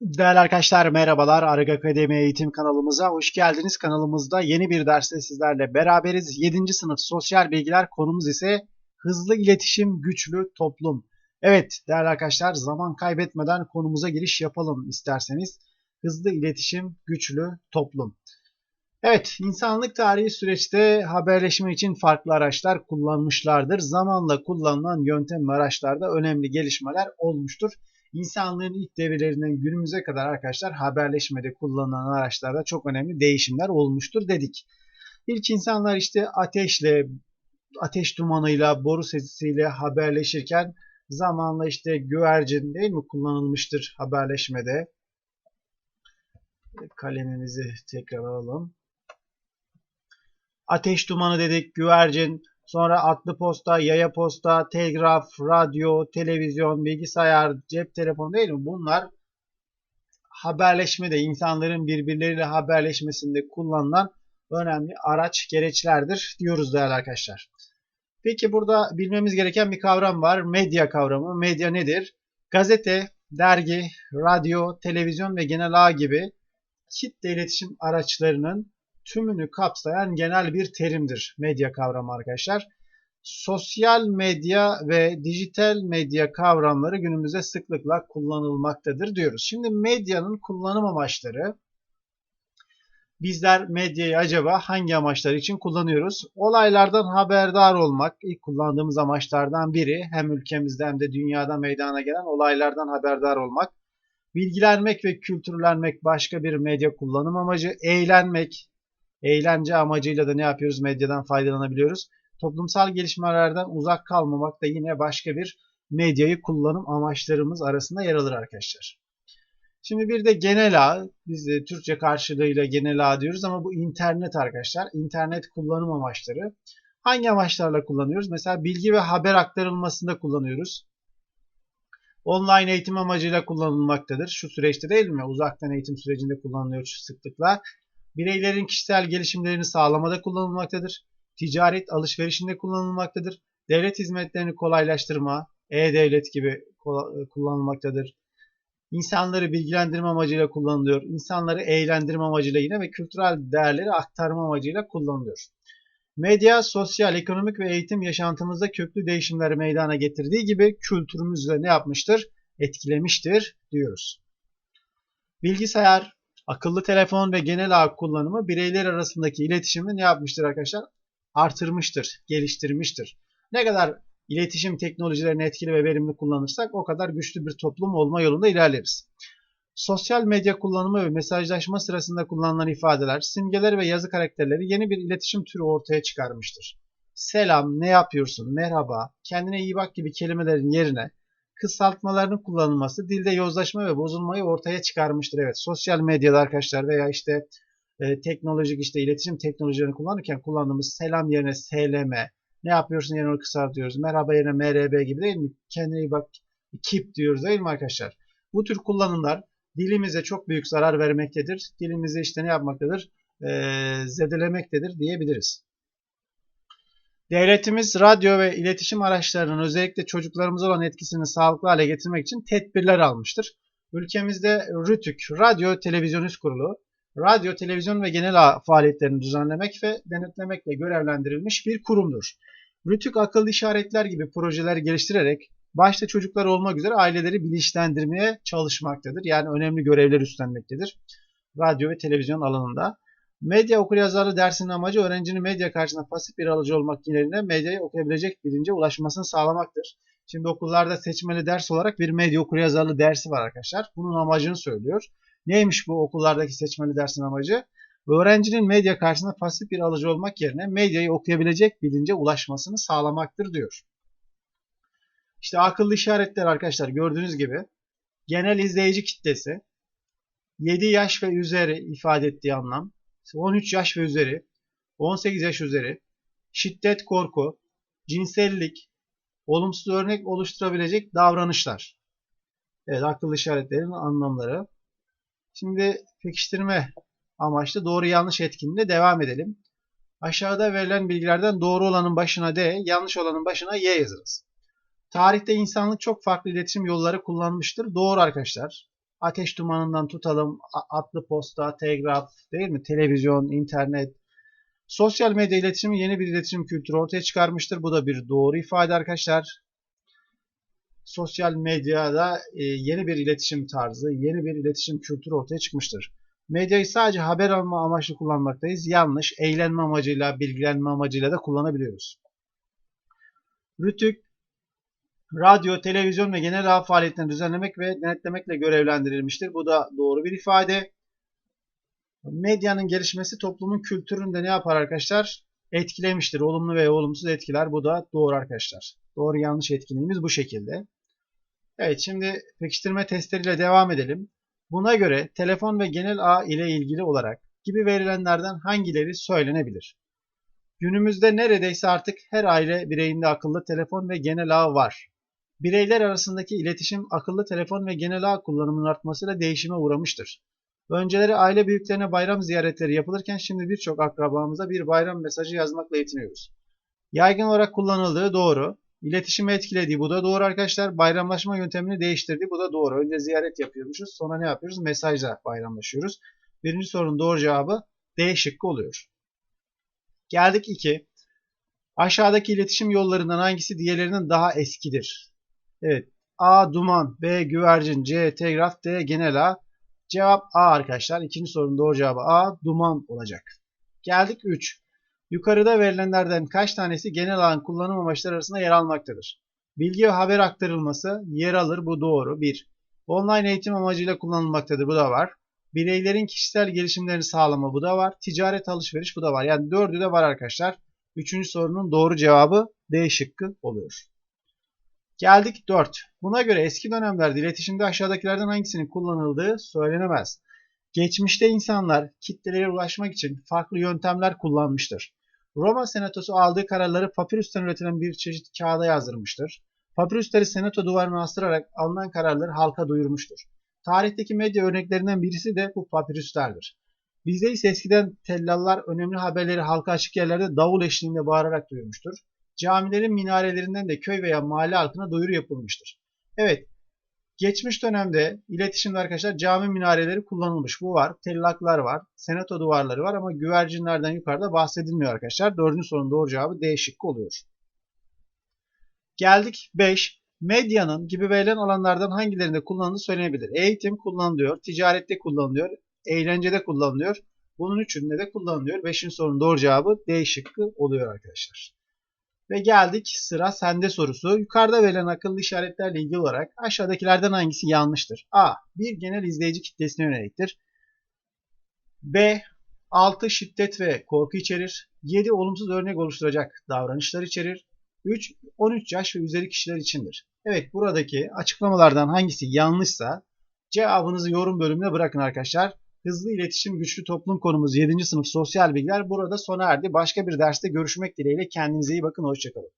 Değerli arkadaşlar merhabalar. Arık Akademi Eğitim kanalımıza hoş geldiniz. Kanalımızda yeni bir derste sizlerle beraberiz. 7. sınıf sosyal bilgiler konumuz ise hızlı iletişim, güçlü toplum. Evet değerli arkadaşlar zaman kaybetmeden konumuza giriş yapalım isterseniz. Hızlı iletişim, güçlü toplum. Evet, insanlık tarihi süreçte haberleşme için farklı araçlar kullanmışlardır. Zamanla kullanılan yöntem ve araçlarda önemli gelişmeler olmuştur. İnsanlığın ilk devirlerinden günümüze kadar arkadaşlar haberleşmede kullanılan araçlarda çok önemli değişimler olmuştur dedik. İlk insanlar işte ateşle, ateş dumanıyla, boru sesiyle haberleşirken zamanla işte güvercin değil mi kullanılmıştır haberleşmede. Kalemimizi tekrar alalım. Ateş dumanı dedik, güvercin, Sonra atlı posta, yaya posta, telgraf, radyo, televizyon, bilgisayar, cep telefonu değil mi? Bunlar haberleşmede, insanların birbirleriyle haberleşmesinde kullanılan önemli araç, gereçlerdir diyoruz değerli arkadaşlar. Peki burada bilmemiz gereken bir kavram var. Medya kavramı. Medya nedir? Gazete, dergi, radyo, televizyon ve genel ağ gibi kitle iletişim araçlarının tümünü kapsayan genel bir terimdir medya kavramı arkadaşlar. Sosyal medya ve dijital medya kavramları günümüzde sıklıkla kullanılmaktadır diyoruz. Şimdi medyanın kullanım amaçları bizler medyayı acaba hangi amaçlar için kullanıyoruz? Olaylardan haberdar olmak ilk kullandığımız amaçlardan biri. Hem ülkemizde hem de dünyada meydana gelen olaylardan haberdar olmak. Bilgilenmek ve kültürlenmek başka bir medya kullanım amacı. Eğlenmek, eğlence amacıyla da ne yapıyoruz? Medyadan faydalanabiliyoruz. Toplumsal gelişmelerden uzak kalmamak da yine başka bir medyayı kullanım amaçlarımız arasında yer alır arkadaşlar. Şimdi bir de genel ağ, biz de Türkçe karşılığıyla genel ağ diyoruz ama bu internet arkadaşlar. İnternet kullanım amaçları. Hangi amaçlarla kullanıyoruz? Mesela bilgi ve haber aktarılmasında kullanıyoruz. Online eğitim amacıyla kullanılmaktadır. Şu süreçte değil mi? Uzaktan eğitim sürecinde kullanılıyor şu sıklıkla bireylerin kişisel gelişimlerini sağlamada kullanılmaktadır. Ticaret alışverişinde kullanılmaktadır. Devlet hizmetlerini kolaylaştırma, e-devlet gibi kullanılmaktadır. İnsanları bilgilendirme amacıyla kullanılıyor. İnsanları eğlendirme amacıyla yine ve kültürel değerleri aktarma amacıyla kullanılıyor. Medya, sosyal, ekonomik ve eğitim yaşantımızda köklü değişimleri meydana getirdiği gibi kültürümüzle ne yapmıştır? Etkilemiştir diyoruz. Bilgisayar, Akıllı telefon ve genel ağ kullanımı bireyler arasındaki iletişimi ne yapmıştır arkadaşlar? Artırmıştır, geliştirmiştir. Ne kadar iletişim teknolojilerini etkili ve verimli kullanırsak o kadar güçlü bir toplum olma yolunda ilerleriz. Sosyal medya kullanımı ve mesajlaşma sırasında kullanılan ifadeler, simgeler ve yazı karakterleri yeni bir iletişim türü ortaya çıkarmıştır. Selam, ne yapıyorsun, merhaba, kendine iyi bak gibi kelimelerin yerine kısaltmalarının kullanılması dilde yozlaşma ve bozulmayı ortaya çıkarmıştır. Evet sosyal medyada arkadaşlar veya işte e, teknolojik işte iletişim teknolojilerini kullanırken kullandığımız selam yerine SLM ne yapıyorsun yerine kısaltıyoruz. Merhaba yerine MRB gibi değil mi? Kendine bak keep diyoruz değil mi arkadaşlar? Bu tür kullanımlar dilimize çok büyük zarar vermektedir. Dilimizi işte ne yapmaktadır? E, zedelemektedir diyebiliriz. Devletimiz radyo ve iletişim araçlarının özellikle çocuklarımıza olan etkisini sağlıklı hale getirmek için tedbirler almıştır. Ülkemizde RTÜK, Radyo Televizyon Üst Kurulu, radyo, televizyon ve genel faaliyetlerini düzenlemek ve denetlemekle görevlendirilmiş bir kurumdur. RTÜK akıllı işaretler gibi projeler geliştirerek başta çocuklar olmak üzere aileleri bilinçlendirmeye çalışmaktadır. Yani önemli görevler üstlenmektedir. Radyo ve televizyon alanında. Medya okuryazarlığı dersinin amacı öğrencinin medya karşısında pasif bir alıcı olmak yerine medyayı okuyabilecek bilince ulaşmasını sağlamaktır. Şimdi okullarda seçmeli ders olarak bir medya okuryazarlığı dersi var arkadaşlar. Bunun amacını söylüyor. Neymiş bu okullardaki seçmeli dersin amacı? Öğrencinin medya karşısında pasif bir alıcı olmak yerine medyayı okuyabilecek bilince ulaşmasını sağlamaktır diyor. İşte akıllı işaretler arkadaşlar gördüğünüz gibi genel izleyici kitlesi 7 yaş ve üzeri ifade ettiği anlam 13 yaş ve üzeri, 18 yaş üzeri, şiddet, korku, cinsellik, olumsuz örnek oluşturabilecek davranışlar. Evet, akıllı işaretlerin anlamları. Şimdi pekiştirme amaçlı doğru yanlış etkinliğine devam edelim. Aşağıda verilen bilgilerden doğru olanın başına D, yanlış olanın başına Y yazınız. Tarihte insanlık çok farklı iletişim yolları kullanmıştır. Doğru arkadaşlar. Ateş dumanından tutalım atlı posta, telgraf, değil mi? Televizyon, internet. Sosyal medya iletişimi yeni bir iletişim kültürü ortaya çıkarmıştır. Bu da bir doğru ifade arkadaşlar. Sosyal medyada e, yeni bir iletişim tarzı, yeni bir iletişim kültürü ortaya çıkmıştır. Medyayı sadece haber alma amaçlı kullanmaktayız. Yanlış, eğlenme amacıyla, bilgilenme amacıyla da kullanabiliyoruz. Rütük, radyo, televizyon ve genel ağ faaliyetlerini düzenlemek ve denetlemekle görevlendirilmiştir. Bu da doğru bir ifade. Medyanın gelişmesi toplumun kültüründe ne yapar arkadaşlar? Etkilemiştir. Olumlu ve olumsuz etkiler. Bu da doğru arkadaşlar. Doğru yanlış etkinliğimiz bu şekilde. Evet şimdi pekiştirme testleriyle devam edelim. Buna göre telefon ve genel ağ ile ilgili olarak gibi verilenlerden hangileri söylenebilir? Günümüzde neredeyse artık her aile bireyinde akıllı telefon ve genel ağ var. Bireyler arasındaki iletişim akıllı telefon ve genel ağ kullanımının artmasıyla değişime uğramıştır. Önceleri aile büyüklerine bayram ziyaretleri yapılırken şimdi birçok akrabamıza bir bayram mesajı yazmakla yetiniyoruz. Yaygın olarak kullanıldığı doğru. İletişimi etkilediği bu da doğru arkadaşlar. Bayramlaşma yöntemini değiştirdiği bu da doğru. Önce ziyaret yapıyormuşuz sonra ne yapıyoruz? Mesajla bayramlaşıyoruz. Birinci sorunun doğru cevabı D şıkkı oluyor. Geldik 2. Aşağıdaki iletişim yollarından hangisi diğerlerinden daha eskidir? Evet. A. Duman. B. Güvercin. C. Telgraf. D. Genel ağ. Cevap A arkadaşlar. İkinci sorunun doğru cevabı A. Duman olacak. Geldik 3. Yukarıda verilenlerden kaç tanesi genel ağın kullanım amaçları arasında yer almaktadır? Bilgi ve haber aktarılması yer alır. Bu doğru. 1. Online eğitim amacıyla kullanılmaktadır. Bu da var. Bireylerin kişisel gelişimlerini sağlama bu da var. Ticaret alışveriş bu da var. Yani dördü de var arkadaşlar. Üçüncü sorunun doğru cevabı D şıkkı oluyor. Geldik 4. Buna göre eski dönemlerde iletişimde aşağıdakilerden hangisinin kullanıldığı söylenemez. Geçmişte insanlar kitlelere ulaşmak için farklı yöntemler kullanmıştır. Roma senatosu aldığı kararları papirüsten üretilen bir çeşit kağıda yazdırmıştır. Papirüsleri senato duvarına astırarak alınan kararları halka duyurmuştur. Tarihteki medya örneklerinden birisi de bu papirüslerdir. Bizde ise eskiden tellallar önemli haberleri halka açık yerlerde davul eşliğinde bağırarak duyurmuştur. Camilerin minarelerinden de köy veya mahalle halkına duyuru yapılmıştır. Evet, geçmiş dönemde iletişimde arkadaşlar cami minareleri kullanılmış. Bu var, tellaklar var, senato duvarları var ama güvercinlerden yukarıda bahsedilmiyor arkadaşlar. Dördüncü sorunun doğru cevabı D şıkkı oluyor. Geldik 5. Medyanın gibi verilen alanlardan hangilerinde kullanıldığı söylenebilir. Eğitim kullanılıyor, ticarette kullanılıyor, eğlencede kullanılıyor. Bunun üçünde de kullanılıyor. Beşinci sorunun doğru cevabı D şıkkı oluyor arkadaşlar. Ve geldik sıra sende sorusu. Yukarıda verilen akıllı işaretlerle ilgili olarak aşağıdakilerden hangisi yanlıştır? A. Bir genel izleyici kitlesine yöneliktir. B. 6 şiddet ve korku içerir. 7 olumsuz örnek oluşturacak davranışlar içerir. 3. 13 yaş ve üzeri kişiler içindir. Evet buradaki açıklamalardan hangisi yanlışsa cevabınızı yorum bölümüne bırakın arkadaşlar. Hızlı iletişim güçlü toplum konumuz 7. sınıf sosyal bilgiler burada sona erdi. Başka bir derste görüşmek dileğiyle kendinize iyi bakın. Hoşçakalın.